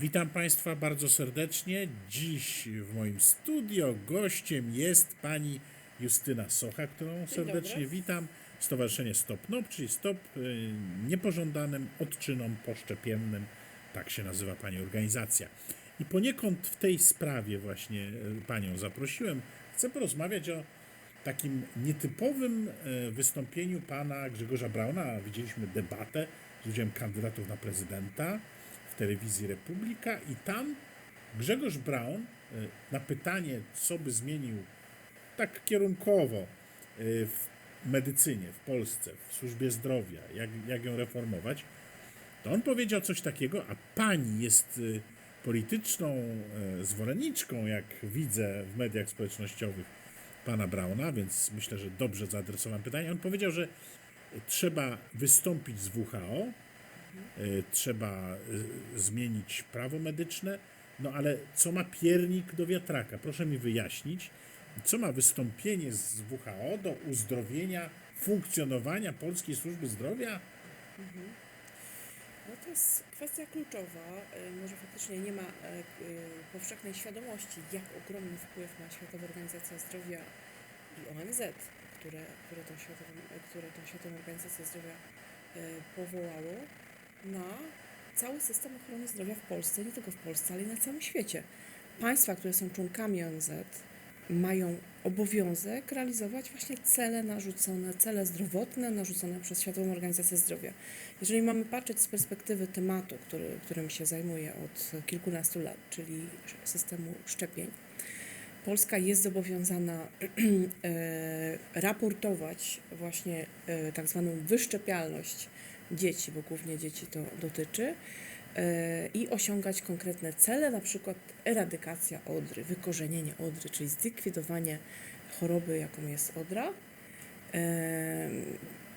Witam Państwa bardzo serdecznie. Dziś w moim studio gościem jest pani Justyna Socha, którą serdecznie witam. Stowarzyszenie Stop NOP, czyli Stop y, Niepożądanym Odczynom Poszczepiennym. Tak się nazywa pani organizacja. I poniekąd w tej sprawie właśnie y, panią zaprosiłem. Chcę porozmawiać o takim nietypowym e, wystąpieniu pana Grzegorza Brauna. Widzieliśmy debatę z udziałem kandydatów na prezydenta w telewizji Republika i tam Grzegorz Braun e, na pytanie, co by zmienił tak kierunkowo e, w medycynie w Polsce, w służbie zdrowia, jak, jak ją reformować, to on powiedział coś takiego, a pani jest y, polityczną zwolenniczką, jak widzę w mediach społecznościowych pana Brauna, więc myślę, że dobrze zaadresowałem pytanie. On powiedział, że trzeba wystąpić z WHO, y, trzeba y, zmienić prawo medyczne, no ale co ma piernik do wiatraka? Proszę mi wyjaśnić, co ma wystąpienie z WHO do uzdrowienia funkcjonowania polskiej służby zdrowia? No to jest kwestia kluczowa. Y, Może faktycznie nie ma e, powszechnej świadomości, jak ogromny wpływ ma Światowa Organizacja Zdrowia i ONZ, które, które, tą, światową, e, które tą Światową Organizację Zdrowia e, powołało na cały system ochrony zdrowia w Polsce, nie tylko w Polsce, ale i na całym świecie. Państwa, które są członkami ONZ, mają obowiązek realizować właśnie cele narzucone, cele zdrowotne narzucone przez Światową Organizację Zdrowia. Jeżeli mamy patrzeć z perspektywy tematu, który, którym się zajmuję od kilkunastu lat, czyli systemu szczepień, Polska jest zobowiązana e, raportować właśnie e, tak zwaną wyszczepialność dzieci, bo głównie dzieci to dotyczy, e, i osiągać konkretne cele, na przykład eradykacja odry, wykorzenienie odry, czyli zlikwidowanie choroby, jaką jest odra.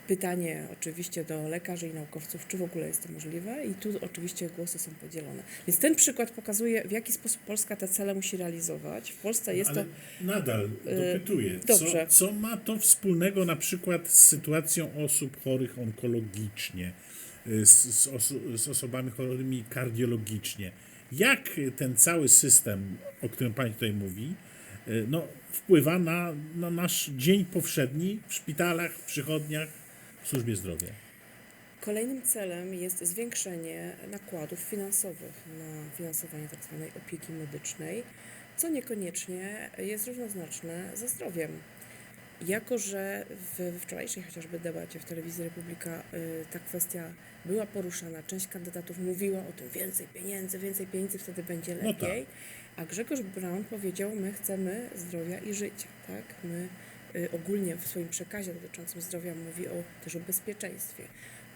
Pytanie oczywiście do lekarzy i naukowców, czy w ogóle jest to możliwe, i tu oczywiście głosy są podzielone. Więc ten przykład pokazuje, w jaki sposób Polska te cele musi realizować. W Polsce jest Ale to nadal dopytuję, dobrze. co, co ma to wspólnego na przykład z sytuacją osób chorych onkologicznie, y, z, z, oso- z osobami chorymi kardiologicznie? Jak ten cały system, o którym Pani tutaj mówi, y, no, wpływa na, na nasz dzień powszedni w szpitalach, w przychodniach, w służbie zdrowia? Kolejnym celem jest zwiększenie nakładów finansowych na finansowanie tzw. opieki medycznej, co niekoniecznie jest równoznaczne ze zdrowiem. Jako, że w wczorajszej chociażby debacie w telewizji Republika y, ta kwestia była poruszana, część kandydatów mówiła o tym więcej pieniędzy, więcej pieniędzy, wtedy będzie No tak. lepiej. A Grzegorz Braun powiedział, my chcemy zdrowia i życia, tak? My ogólnie w swoim przekazie dotyczącym zdrowia mówi o, też o bezpieczeństwie.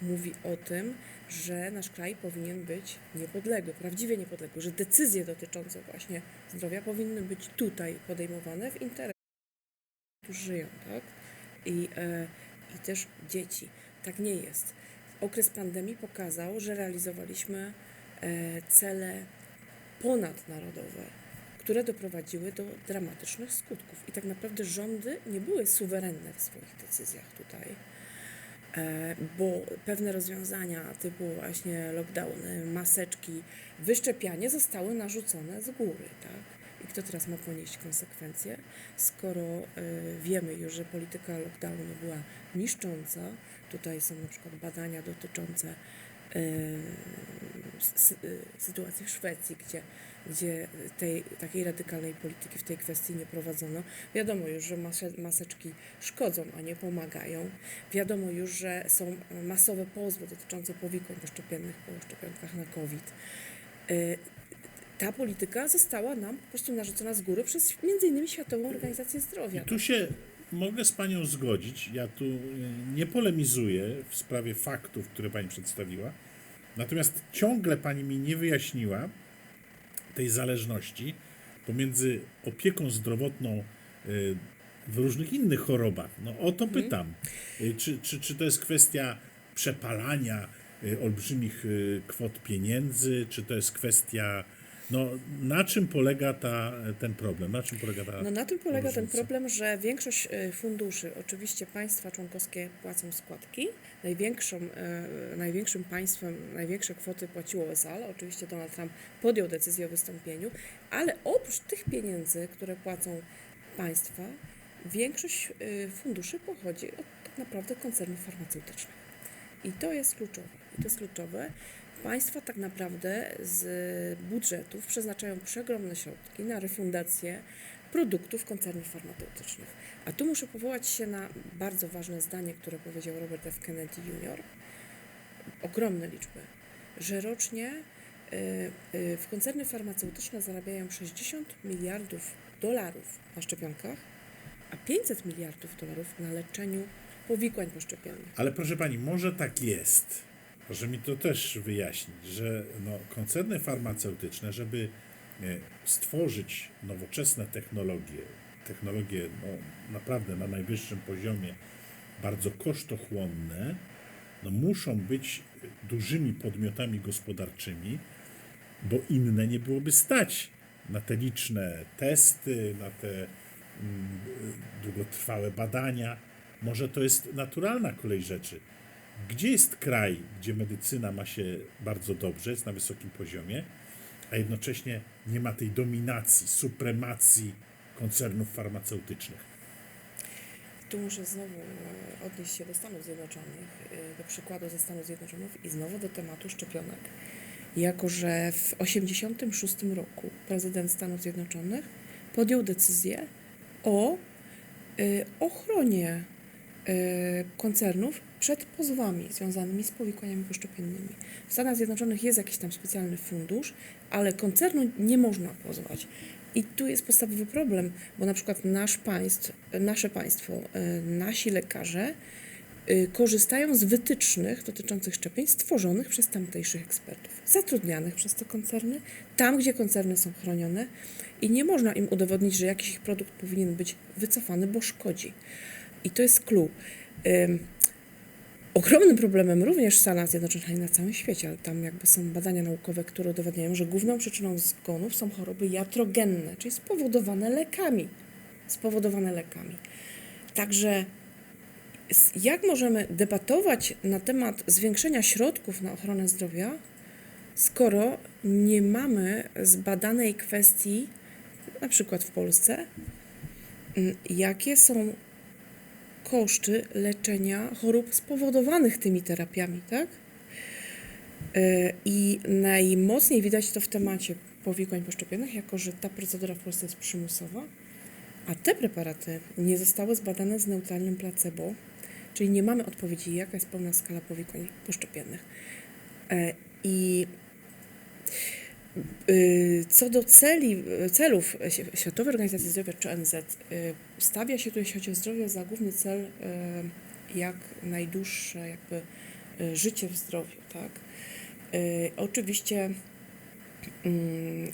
Mówi o tym, że nasz kraj powinien być niepodległy, prawdziwie niepodległy, że decyzje dotyczące właśnie zdrowia powinny być tutaj podejmowane w interesie którzy żyją, tak? I, e, I też dzieci. Tak nie jest. Okres pandemii pokazał, że realizowaliśmy e, cele ponadnarodowe, które doprowadziły do dramatycznych skutków. I tak naprawdę rządy nie były suwerenne w swoich decyzjach tutaj, e, bo pewne rozwiązania typu właśnie lockdowny, maseczki, wyszczepianie zostały narzucone z góry, tak? I kto teraz ma ponieść konsekwencje, skoro e, wiemy już, że polityka lockdownu była niszcząca. Tutaj są na przykład badania dotyczące e, sy- sytuacji w Szwecji, gdzie, gdzie tej takiej radykalnej polityki w tej kwestii nie prowadzono. Wiadomo już, że mase- maseczki szkodzą, a nie pomagają. Wiadomo już, że są masowe pozwy dotyczące powikłań poszczepiennych po szczepionkach na COVID. E, ta polityka została nam po prostu narzucona z góry przez innymi Światową Organizację Zdrowia. I tu się mogę z Panią zgodzić. Ja tu y, nie polemizuję w sprawie faktów, które Pani przedstawiła. Natomiast ciągle Pani mi nie wyjaśniła tej zależności pomiędzy opieką zdrowotną y, w różnych innych chorobach. No o to pytam. Y, Czy, czy, czy to jest kwestia przepalania y, olbrzymich kwot pieniędzy, czy to jest kwestia No, na czym polega ta, ten problem? Na czym polega ta No na tym polega ten różnica? problem, że większość e, funduszy, oczywiście państwa członkowskie płacą składki. Największą, e, największym państwem, największe kwoty płaciło ESAL. Oczywiście Donald Trump podjął decyzję o wystąpieniu, ale oprócz tych pieniędzy, które płacą państwa, większość e, funduszy pochodzi od tak naprawdę koncernów farmaceutycznych. I to jest kluczowe. I to jest kluczowe. Państwa tak naprawdę z budżetów przeznaczają przeogromne środki na refundację produktów koncernów farmaceutycznych. A tu muszę powołać się na bardzo ważne zdanie, które powiedział Robert F. Kennedy Jr. Ogromne liczby, że rocznie y, y, w koncerny farmaceutyczne zarabiają 60 miliardów dolarów na szczepionkach, a 500 miliardów dolarów na leczeniu powikłań poszczepiennych. Ale proszę pani, może tak jest, proszę mi to też wyjaśnić, że no, koncerny farmaceutyczne, żeby e, stworzyć nowoczesne technologie, technologie no, naprawdę na najwyższym poziomie, bardzo kosztochłonne, no, muszą być dużymi podmiotami gospodarczymi, bo inne nie byłoby stać na te liczne testy, na te mm, długotrwałe badania. Może to jest naturalna kolej rzeczy. Gdzie jest kraj, gdzie medycyna ma się bardzo dobrze, jest na wysokim poziomie, a jednocześnie nie ma tej dominacji, supremacji koncernów farmaceutycznych? Tu muszę znowu e, odnieść się do Stanów Zjednoczonych, e, do przykładu ze Stanów Zjednoczonych i znowu do tematu szczepionek. Jako, że w 1986 roku prezydent Stanów Zjednoczonych podjął decyzję o e, ochronie koncernów przed pozwami związanymi z powikłaniami poszczepiennymi. W Stanach Zjednoczonych jest jakiś tam specjalny fundusz, ale koncernu nie można pozwać. I tu jest podstawowy problem, bo na przykład nasz państw, nasze państwo, e, nasi lekarze e, korzystają z wytycznych dotyczących szczepień stworzonych przez tamtejszych ekspertów, zatrudnianych przez te koncerny, tam gdzie koncerny są chronione i nie można im udowodnić, że jakiś ich produkt powinien być wycofany, bo szkodzi. I to jest clue. Ym, Ogromnym problemem również w Stanach Zjednoczonych i na całym świecie, ale tam jakby są badania naukowe, które udowadniają, że główną przyczyną zgonów są choroby jatrogenne, czyli spowodowane lekami. Spowodowane lekami. Także jak możemy debatować na temat zwiększenia środków na ochronę zdrowia, skoro nie mamy zbadanej kwestii, na przykład w Polsce, jakie są koszty leczenia chorób spowodowanych tymi terapiami, tak? E, I najmocniej widać to w temacie powikłań poszczepionych, jako że ta procedura w Polsce jest przymusowa, a te preparaty nie zostały zbadane z neutralnym placebo, czyli nie mamy odpowiedzi, jaka jest pełna skala powikłań poszczepiennych. E, I co do celi, celów Świ- Światowej Organizacji Zdrowia czy ONZ, y, stawia się tu, jeśli chodzi o zdrowie, za główny cel y, jak najdłuższe jakby y, życie w zdrowiu, tak? Y, Oczywiście mm,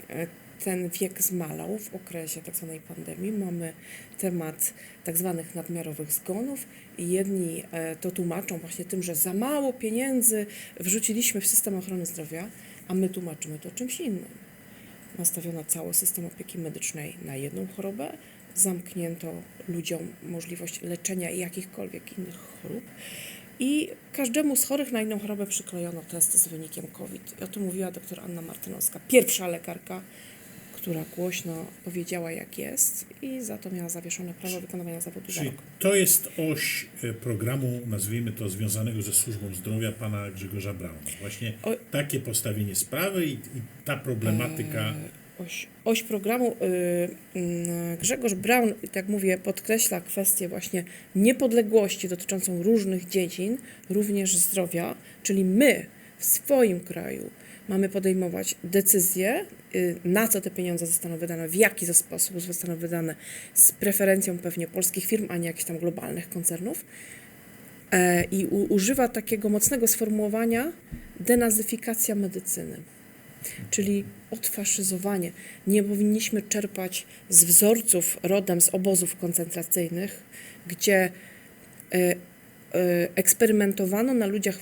ten wiek zmalał w okresie tak zwanej pandemii. Mamy temat tak zwanych nadmiarowych zgonów i jedni e, to tłumaczą właśnie tym, że za mało pieniędzy wrzuciliśmy w system ochrony zdrowia, a my tłumaczymy to czymś innym. Nastawiono cały system opieki medycznej na jedną chorobę, zamknięto ludziom możliwość leczenia jakichkolwiek innych chorób i każdemu z chorych na inną chorobę przyklejono test z wynikiem COVID. I o tym mówiła dr Anna Martynowska, pierwsza lekarka, która głośno powiedziała jak jest i za to miała zawieszone prawo wykonywania zawodu za Czyli to jest oś e, programu, nazwijmy to, związanego ze służbą zdrowia pana Grzegorza Brauna. Właśnie O- takie postawienie sprawy i, i ta problematyka. Oś, oś programu y, y, Grzegorz Braun, tak mówię, podkreśla kwestię właśnie niepodległości dotyczącą różnych dziedzin, również zdrowia, czyli my w swoim kraju mamy podejmować decyzje, y, na co te pieniądze zostaną wydane, w jaki sposób zostaną wydane, z preferencją pewnie polskich firm, a nie jakichś tam globalnych koncernów. E, I używa takiego mocnego sformułowania denazyfikacja medycyny czyli odfaszyzowanie. Nie powinniśmy czerpać z wzorców rodem z obozów koncentracyjnych, gdzie e, e, eksperymentowano na ludziach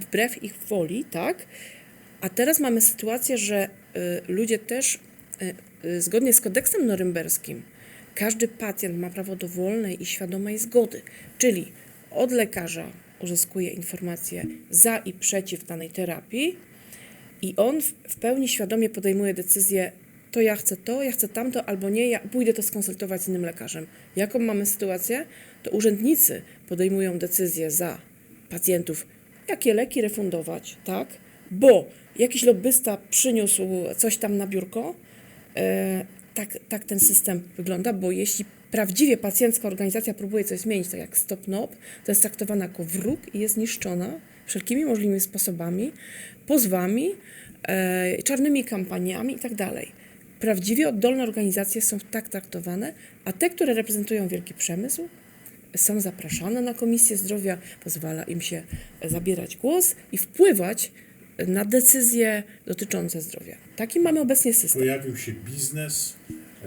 wbrew ich woli, tak? A teraz mamy sytuację, że y, ludzie też y, y, zgodnie z kodeksem norymberskim każdy pacjent ma prawo do wolnej i świadomej zgody, czyli od lekarza uzyskuje informacje za i przeciw danej terapii i on w, pełni świadomie podejmuje decyzję to ja chcę to, ja chcę tamto, albo nie, ja pójdę to skonsultować z innym lekarzem. Jaką mamy sytuację? To urzędnicy podejmują decyzję za pacjentów, jakie leki refundować, tak? Bo jakiś lobbysta przyniósł coś tam na biurko, e, tak, tak ten system wygląda, bo jeśli prawdziwie pacjencka organizacja próbuje coś zmienić, tak jak Stop NOP, to jest traktowana jako wróg i jest niszczona wszelkimi możliwymi sposobami, pozwami, e, czarnymi kampaniami itd. Prawdziwie oddolne organizacje są tak traktowane, a te, które reprezentują wielki przemysł, są zapraszane na Komisję Zdrowia, pozwala im się zabierać głos i wpływać na decyzje dotyczące zdrowia. Taki mamy obecnie system. Pojawił się biznes, e,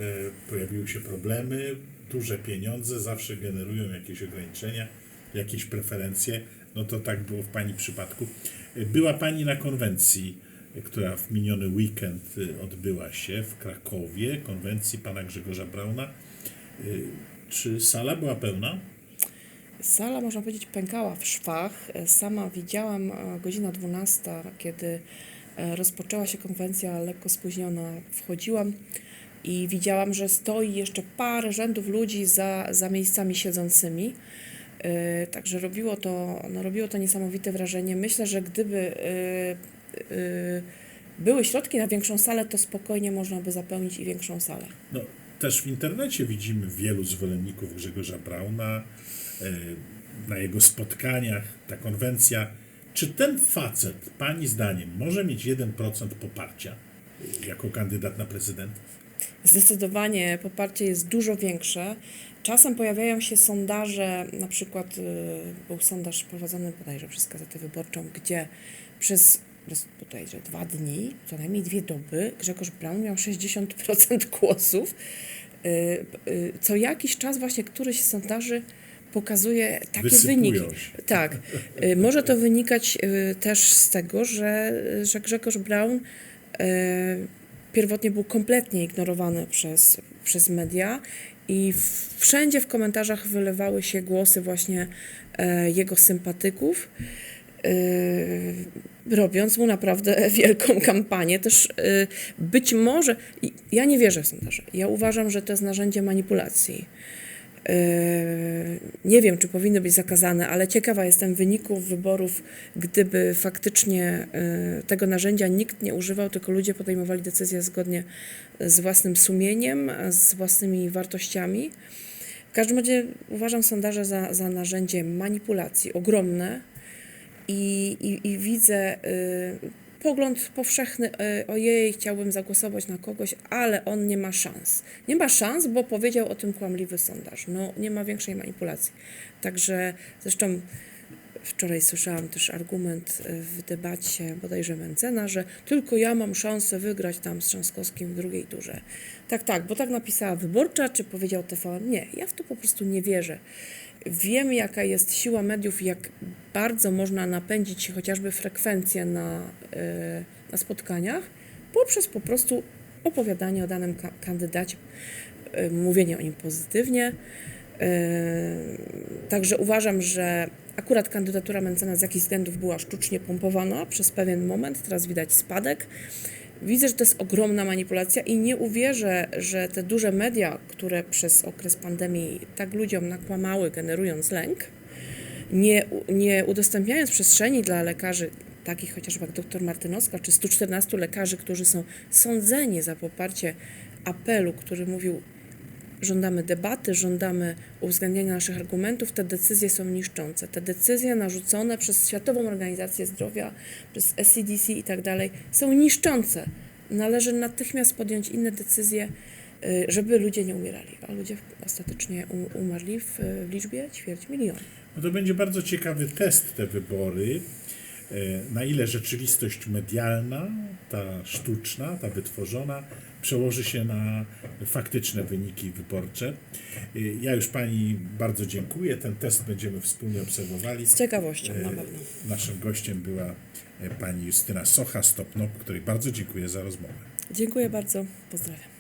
pojawiły się problemy, duże pieniądze zawsze generują jakieś ograniczenia, jakieś preferencje. No to tak było w Pani przypadku. Była Pani na konwencji, która w miniony weekend e, odbyła się w Krakowie, konwencji Pana Grzegorza Brauna. E, Czy sala była pełna? Sala, można powiedzieć, pękała w szwach. E, Sama widziałam e, godzina 12, kiedy e, rozpoczęła się konwencja, lekko spóźniona, wchodziłam i widziałam, że stoi jeszcze parę rzędów ludzi za, za miejscami siedzącymi. Także robiło to, no robiło to niesamowite wrażenie. Myślę, że gdyby e, e, były środki na większą salę, to spokojnie można by zapełnić i większą salę. No, też w internecie widzimy wielu zwolenników Grzegorza Brauna, na jego spotkaniach, ta konwencja. Czy ten facet, Pani zdaniem, może mieć 1% poparcia e, jako kandydat na prezydenta? Zdecydowanie poparcie jest dużo większe. Czasem pojawiają się sondaże, na przykład y, był sondaż prowadzony bodajże przez Gazetę Wyborczą, gdzie przez przez bodajże dwa dni, co najmniej dwie doby, Grzegorz Braun miał 60% głosów. Y, y, Co jakiś czas właśnie któryś z sondaży pokazuje takie Wysypują wyniki. się. Tak. Y, Może to wynikać y, też z tego, że, że Grzegorz Braun y, pierwotnie był kompletnie ignorowany przez, przez media i wszędzie w komentarzach wylewały się głosy właśnie e, jego sympatyków, robiąc mu naprawdę wielką kampanię. Też być może, ja nie wierzę w sondaże, ja uważam, że to jest narzędzie manipulacji. E, Nie wiem, czy powinny być zakazane, ale ciekawa jestem wyników wyborów, gdyby faktycznie e, tego narzędzia nikt nie używał, tylko ludzie podejmowali decyzje zgodnie z własnym sumieniem, z własnymi wartościami. W każdym razie uważam sondaże za, za narzędzie manipulacji ogromne i, i, i widzę y, pogląd powszechny, y, ojej, chciałbym zagłosować na kogoś, ale on nie ma szans. Nie ma szans, bo powiedział o tym kłamliwy sondaż. No, nie ma większej manipulacji. Także zresztą wczoraj słyszałam też argument y, w debacie bodajże Mencena, że tylko ja mam szansę wygrać tam z Trzaskowskim w drugiej turze. Tak, tak, bo tak napisała Wyborcza, czy powiedział TVN. Nie, ja w to po prostu nie wierzę. Wiem, jaka jest siła mediów jak bardzo można napędzić chociażby frekwencję na, y, na spotkaniach poprzez po prostu opowiadanie o danym ka- kandydacie, y, mówienie o nim pozytywnie. Y, Także uważam, że akurat kandydatura Mencena z jakichś względów była sztucznie pompowana przez pewien moment, teraz widać spadek. Widzę, że to jest ogromna manipulacja i nie uwierzę, że te duże media, które przez okres pandemii tak ludziom nakłamały, generując lęk, nie, nie udostępniając przestrzeni dla lekarzy, takich chociażby jak dr Martynowska, czy 114 lekarzy, którzy są sądzeni za poparcie apelu, który mówił, żądamy debaty, żądamy uwzględnienia naszych argumentów, te decyzje są niszczące. Te decyzje narzucone przez Światową Organizację Zdrowia, przez SCDC i tak dalej są niszczące. Należy natychmiast podjąć inne decyzje, y, żeby ludzie nie umierali. A ludzie ostatecznie umarli w, w liczbie ćwierć miliona. No to będzie bardzo ciekawy test te wybory. e, Na ile rzeczywistość medialna, ta sztuczna, ta wytworzona, przełoży się na faktyczne wyniki wyborcze. Y, Ja już Pani bardzo dziękuję. Ten test będziemy wspólnie obserwowali. Z ciekawością na E, pewno. Naszym gościem była e, pani Justyna Socha, Stopnop, której bardzo dziękuję za rozmowę. Dziękuję bardzo. Pozdrawiam.